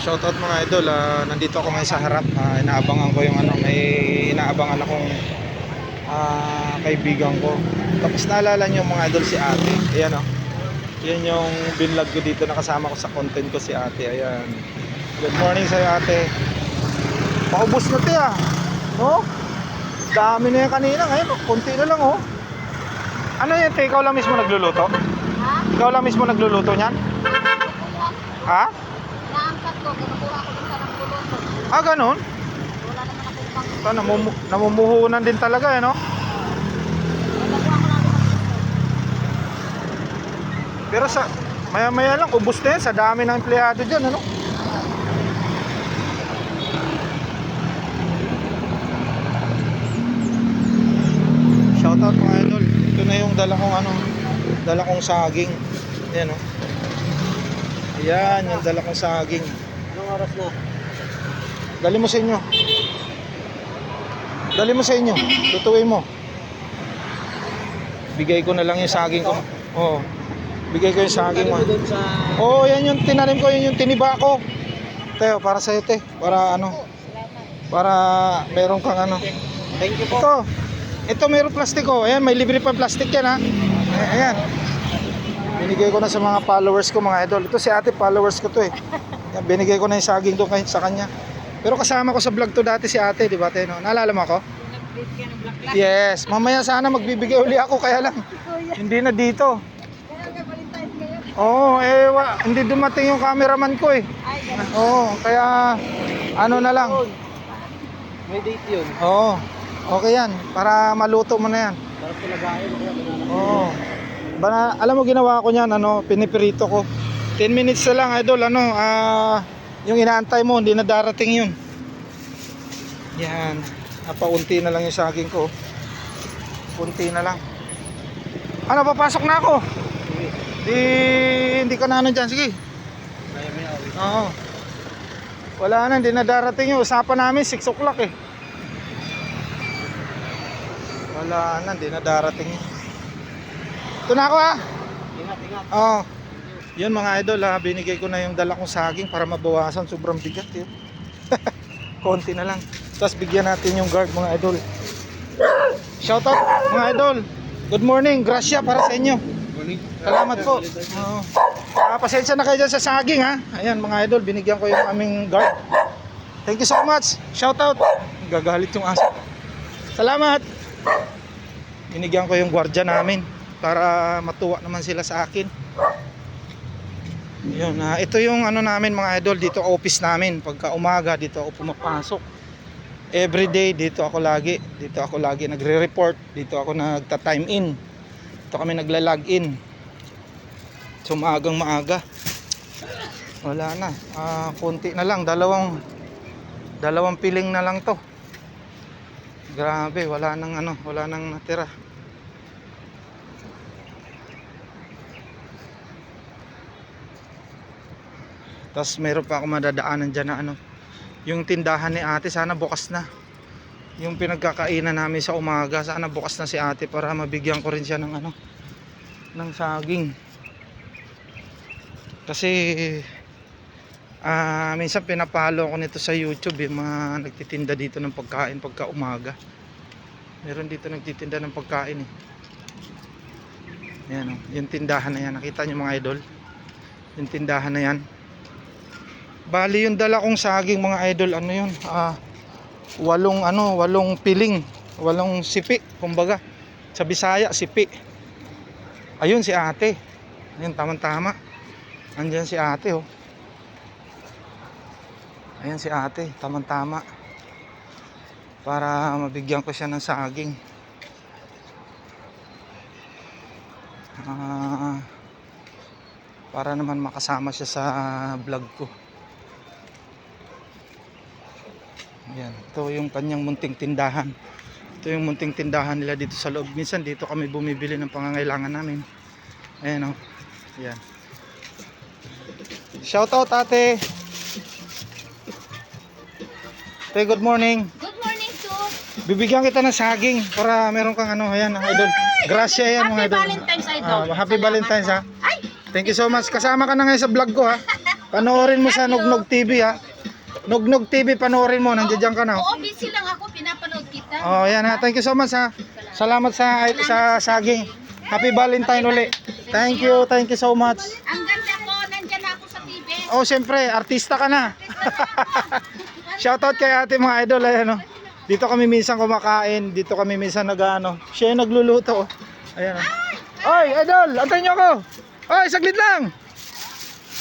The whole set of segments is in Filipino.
Shoutout mga idol, ah, nandito ako ngayon sa harap. Ah, inaabangan ko yung ano, may inaabangan akong ah, kaibigan ko. Tapos naalala niyo mga idol si ate. Ayan oh. Yan yung binlog ko dito nakasama ko sa content ko si ate. Ayan. Good morning sa'yo ate. Paubos na te ah. No? Dami na yan kanina. Ngayon, konti na lang oh. Ano yan te? Ikaw lang mismo nagluluto? Ha? Ikaw lang mismo nagluluto niyan? Ha? Ko, kinukuha ko din sa ng puluto. Ah, ganun? Wala naman akong pang... Ito, namumu namumuhunan din talaga eh, no? Nagawa ko lang naman. Pero sa maya-maya lang, ubos na yan sa dami ng empleyado dyan, ano? Shoutout mga idol. Ito na yung dala kong ano, dala kong saging. Ayan, oh. Ayan, yung dala kong saging. Oras na? Dali mo sa inyo. Dali mo sa inyo. Tutuin mo. Bigay ko na lang yung saging ko. Oo. Bigay ko yung saging mo. Oo, yan yung tinanim ko, yun yung tiniba ko. Teo, para sa'yo, te. Para ano, para meron kang ano. Thank you Ito, ito meron plastiko. Ayan, may libre pa plastic yan ha. Ay- Ayan. Binigay ko na sa mga followers ko, mga idol. Ito si ate, followers ko to eh. Yan, binigay ko na yung saging doon kahit sa kanya. Pero kasama ko sa vlog to dati si ate, di ba, te? No? Naalala mo ako? Yes, mamaya sana magbibigay uli ako, kaya lang. Hindi na dito. Oo, eh, wa, hindi dumating yung cameraman ko eh. Oo, kaya ano na lang. May date yun. Oo. Okay yan. Para maluto mo na yan. Para palagayin. Oo. Bana, alam mo ginawa ko niyan, ano, pinipirito ko. 10 minutes na lang, idol, ano, ah, yung inaantay mo, hindi na darating yun. Yan. Napaunti na lang yung saging ko. Unti na lang. Ano, papasok na ako. Di, hindi ka na ano dyan, sige. Oo. Wala na, hindi na darating yung usapan namin, 6 o'clock eh. Wala na, hindi na darating yun. Ito na ako ha. Ingat, ingat. Oo. Yun mga idol ha, binigay ko na yung dala kong saging para mabawasan, sobrang bigat yun. Konti na lang. Tapos bigyan natin yung guard mga idol. Shoutout mga idol. Good morning, gracia para sa inyo. Salamat po. Oo. Ah, pasensya na kayo dyan sa saging ha. Ayan mga idol, binigyan ko yung aming guard. Thank you so much. Shoutout. Gagalit yung aso. Salamat. Binigyan ko yung gwardiya namin para matuwa naman sila sa akin. Yun, ah, ito yung ano namin mga idol dito office namin. Pagka umaga dito ako pumapasok. Every day dito ako lagi. Dito ako lagi nagre-report. Dito ako nagta-time in. Dito kami nagla-log in. So maagang maaga. Wala na. Ah, konti na lang, dalawang dalawang piling na lang 'to. Grabe, wala nang ano, wala nang natira. Tapos meron pa ako madadaanan dyan na ano. Yung tindahan ni ate sana bukas na. Yung pinagkakainan namin sa umaga sana bukas na si ate para mabigyan ko rin siya ng ano ng saging. Kasi ah minsan pinapalo ko nito sa YouTube yung mga nagtitinda dito ng pagkain pagka umaga. Meron dito nagtitinda ng pagkain eh. Yan oh, yung tindahan na yan. Nakita niyo mga idol? Yung tindahan na yan. Bali yung dala kong saging mga idol, ano yun? Ah, walong ano, walong piling, walong sipi, kumbaga. Sa Bisaya, sipi. Ayun si ate. Ayun, tama-tama. Andiyan si ate, oh. Ayan si ate, tamang-tama. Para mabigyan ko siya ng saging. Ah, para naman makasama siya sa vlog ko. Yan, ito yung kanyang munting tindahan. Ito yung munting tindahan nila dito sa loob. Minsan dito kami bumibili ng pangangailangan namin. Ayan o. Yan. Shout out ate. Ate, good morning. Good morning, Sus. Bibigyan kita ng saging para meron kang ano, ayan, idol. Gracia yan mga Happy idol. Valentine's, Idol. Ah, happy Salamat, Valentine's ha. Ay! Thank you so much. Kasama ka na ngayon sa vlog ko ha. Panoorin mo sa Nugnog TV ha. Nugnog TV panoorin mo, nandiyan ka na. Oo, busy lang ako. Pinapanood kita. Oh, yan ha. Thank you so much ha. Salamat sa sa saging. Happy Valentine uli. Thank you, thank you so much. Ang ganda ko. Nandyan ako sa TV. Oh, siyempre, artista ka na. Shoutout kay ate mga idol, ayan oh. Dito kami minsan kumakain, dito kami minsan nag-ano. Siya yung nagluluto. oh. Ayan oh. Oy, idol, antayin niyo ako. Oy, saglit lang.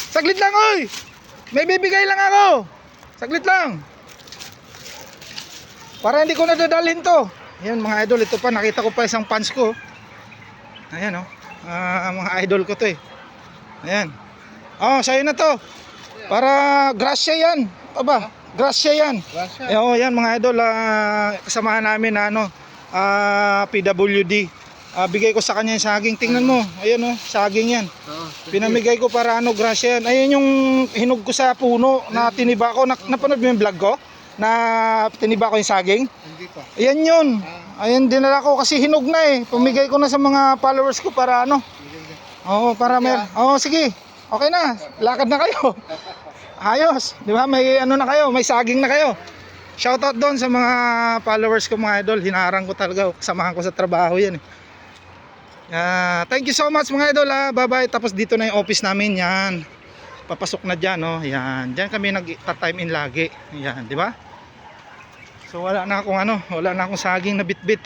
Saglit lang, oy. May bibigay lang ako. Saglit lang. Para hindi ko nadadalhin to. Ayan mga idol, ito pa nakita ko pa isang pants ko. Ayan oh. Ah, mga idol ko to eh. Ayan. Oh, sa'yo na to. Para grasya yan. Aba, grasya yan. Grasya. Eh, oh, yan mga idol, ah, kasamahan namin na ano, ah, PWD. Ah, bigay ko sa kanya yung saging. Tingnan mo, ayan oh, saging yan. Oo. Pinamigay ko para ano, grasya yan. Ayun yung hinog ko sa puno na tiniba ko. Na, napanood mo yung vlog ko? Na tiniba ko yung saging? Hindi pa. Ayan yun. Ayan dinala ko kasi hinog na eh. Pumigay ko na sa mga followers ko para ano. Oo, para mer. Oo, sige. Okay na. Lakad na kayo. Ayos. Di ba? May ano na kayo. May saging na kayo. Shoutout doon sa mga followers ko mga idol. Hinarang ko talaga. Kasamahan ko sa trabaho yan eh. Ah, thank you so much mga idol ah. Bye-bye. Tapos dito na yung office namin. Yan. Papasok na dyan. Oh. Yan. Dyan kami nag-time in lagi. Yan. Di ba? So wala na akong ano. Wala na akong saging na bit-bit.